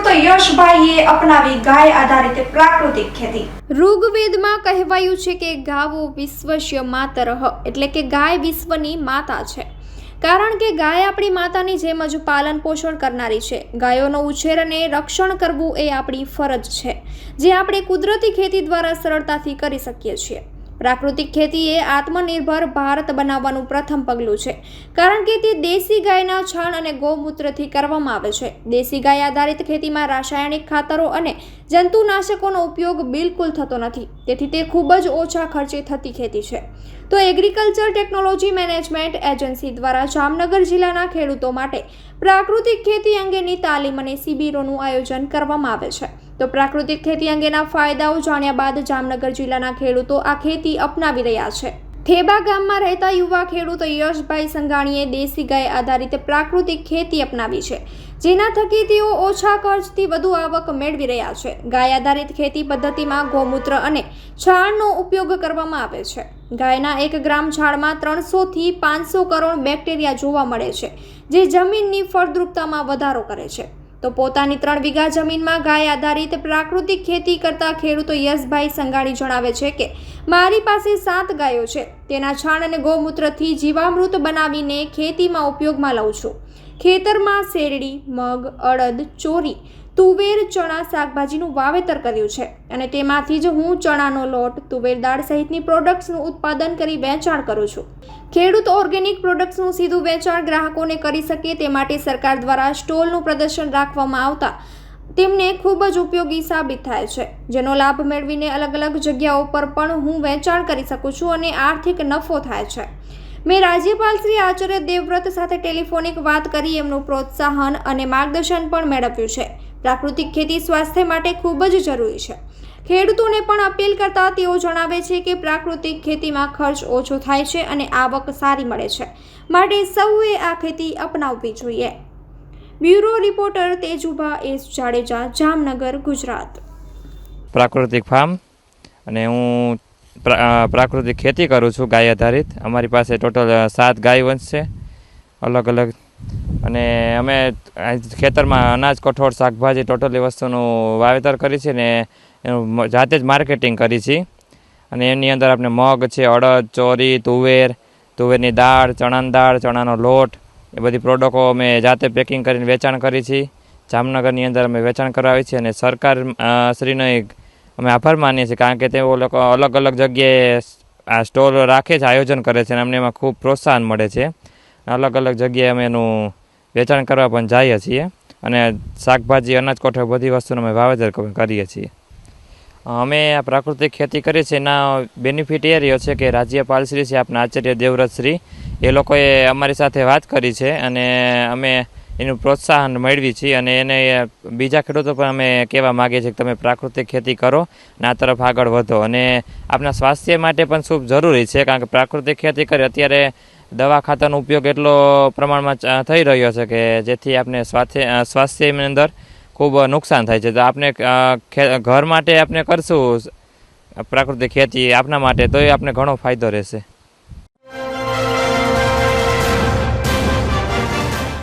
ખેડૂત યશભાઈએ અપનાવી ગાય આધારિત પ્રાકૃતિક ખેતી. ઋગ્વેદમાં કહેવાયું છે કે ગાવો વિશ્વસ્ય માતરહ એટલે કે ગાય વિશ્વની માતા છે. કારણ કે ગાય આપણી માતાની જેમ જ પાલન પોષણ કરનારી છે. ગાયોનો ઉછેર અને રક્ષણ કરવું એ આપણી ફરજ છે, જે આપણે કુદરતી ખેતી દ્વારા સરળતાથી કરી શકીએ છીએ. પ્રાકૃતિક ખેતી એ આત્મનિર્ભર ભારત બનાવવાનું પ્રથમ પગલું છે. કારણ કે તે દેશી ગાયના છાણ અને ગૌમૂત્રથી કરવામાં આવે છે. દેશી ગાય આધારિત ખેતીમાં રાસાયણિક ખાતરો અને જંતુનાશકોનો ઉપયોગ બિલકુલ થતો નથી. તેથી તે ખૂબ જ ઓછા ખર્ચે થતી ખેતી છે. તો એગ્રીકલ્ચર ટેકનોલોજી મેનેજમેન્ટ એજન્સી દ્વારા જામનગર જિલ્લાના ખેડૂતો માટે પ્રાકૃતિક ખેતી અંગેની તાલીમ અને શિબિરોનું આયોજન કરવામાં આવે છે. તો પ્રાકૃતિક ખેતી અંગેના ફાયદાઓ જાણ્યા બાદ જામનગર જિલ્લાના ખેડૂતો આ ખેતી અપનાવી રહ્યા છે. થેબા ગામમાં રહેતા યુવા ખેડૂત યશભાઈ સંઘાણીએ દેશી ગાય આધારિત પ્રાકૃતિક ખેતી અપનાવી છે, જેના થકી તેઓ ઓછા ખર્ચથી વધુ આવક મેળવી રહ્યા છે. ગાય આધારિત ખેતી પદ્ધતિમાં ગૌમૂત્ર અને છાણનો ઉપયોગ કરવામાં આવે છે. ગાયના એક ગ્રામ છાણમાં ત્રણસોથી પાંચસો કરોડ બેક્ટેરિયા જોવા મળે છે, જે જમીનની ફળદ્રુપતામાં વધારો કરે છે. તો પોતાની ત્રણ વીઘા જમીનમાં ગાય આધારિત પ્રાકૃતિક ખેતી કરતા ખેડૂતો યશભાઈ સંઘાણી જણાવે છે કે, મારી પાસે સાત ગાયો છે. તેના છાણ અને ગૌમૂત્રથી જીવામૃત બનાવીને ખેતીમાં ઉપયોગમાં લઉં છું. ખેતરમાં શેરડી, મગ, અડદ, ચોરી તુવેર ચણા શાકભાજીનું વાવેતર કર્યું છે અને તેમાંથી જ હું ચણાનો લોટ, તુવેર દાળ સહિતની પ્રોડક્ટ્સનું ઉત્પાદન કરી વેચાણ કરું છું. ખેડૂત ઓર્ગેનિક પ્રોડક્ટ્સનું સીધું વેચાણ ગ્રાહકોને કરી શકે તે માટે સરકાર દ્વારા સ્ટોલનું પ્રદર્શન રાખવામાં આવતા તેમને ખૂબ જ ઉપયોગી સાબિત થાય છે. જેનો લાભ મેળવીને અલગ અલગ જગ્યાઓ પર પણ હું વેચાણ કરી શકું છું અને આર્થિક નફો થાય છે. મેં રાજ્યપાલ શ્રી આચાર્ય દેવવ્રત સાથે ટેલિફોનિક વાત કરી, એમનું પ્રોત્સાહન અને માર્ગદર્શન પણ મેળવ્યું છે. પ્રાકૃતિક ખેતી સ્વાસ્થ્ય માટે ખૂબ જ જરૂરી છે. ખેડૂતોને પણ અપીલ કરતા તેઓ જણાવે છે કે પ્રાકૃતિક ખેતીમાં ખર્ચ ઓછો થાય છે અને આવક સારી મળે છે. માટે સૌએ આ ખેતી અપનાવવી જોઈએ. Bureau reporter Tejubha S Jadeja, Jamnagar, Gujarat. પ્રાકૃતિક ફાર્મ અને હું પ્રા- પ્રાકૃતિક ખેતી કરું છું ગાય આધારિત. અમારી પાસે ટોટલ સાત ગાય વંશ છે. અલગ અલગ અને અમે ખેતરમાં અનાજ, કઠોળ, શાકભાજી ટોટલી વસ્તુનું વાવેતર કરી છે ને એનું જાતે જ માર્કેટિંગ કરી છે. અને એની અંદર આપણે મગ છે, અડદ, ચોરી, તુવેર, તુવેરની દાળ, ચણાની દાળ, ચણાનો લોટ, એ બધી પ્રોડક્ટો અમે જાતે પેકિંગ કરીને વેચાણ કરી છીએ જામનગરની અંદર અમે વેચાણ કરાવી છીએ અને સરકાર શ્રીનો એક અમે આભાર માનીએ છીએ કારણ કે તેઓ લોકો અલગ અલગ જગ્યાએ આ સ્ટોલ રાખે છે, આયોજન કરે છે અને અમને એમાં ખૂબ પ્રોત્સાહન મળે છે. અલગ અલગ જગ્યાએ અમે એનું વેચાણ કરવા પણ જઈએ છીએ અને શાકભાજી, અનાજ કોઠો બધી વસ્તુનું અમે વાવેતર કરીએ છીએ. અમે આ પ્રાકૃતિક ખેતી કરીએ છીએ. એના બેનિફિટ એ રહ્યો છે કે રાજ્યપાલ શ્રી છે આપણા આચાર્ય દેવવ્રતશ્રી એ લોકોએ અમારી સાથે વાત કરી છે અને અમે એનું પ્રોત્સાહન મેળવી છીએ અને એને બીજા ખેડૂતો પણ અમે કહેવા માગીએ છીએ કે તમે પ્રાકૃતિક ખેતી કરો અને આ તરફ આગળ વધો. અને આપણા સ્વાસ્થ્ય માટે પણ ખૂબ જરૂરી છે, કારણ કે પ્રાકૃતિક ખેતી કરી અત્યારે દવા ખાતરનો ઉપયોગ એટલો પ્રમાણમાં થઈ રહ્યો છે કે જેથી આપણે સ્વાસ્થ્ય સ્વાસ્થ્યની અંદર ખૂબ નુકસાન થાય છે. તો આપણે ઘર માટે આપણે કરશું પ્રાકૃતિક ખેતી આપના માટે, તોય આપણે ઘણો ફાયદો રહેશે.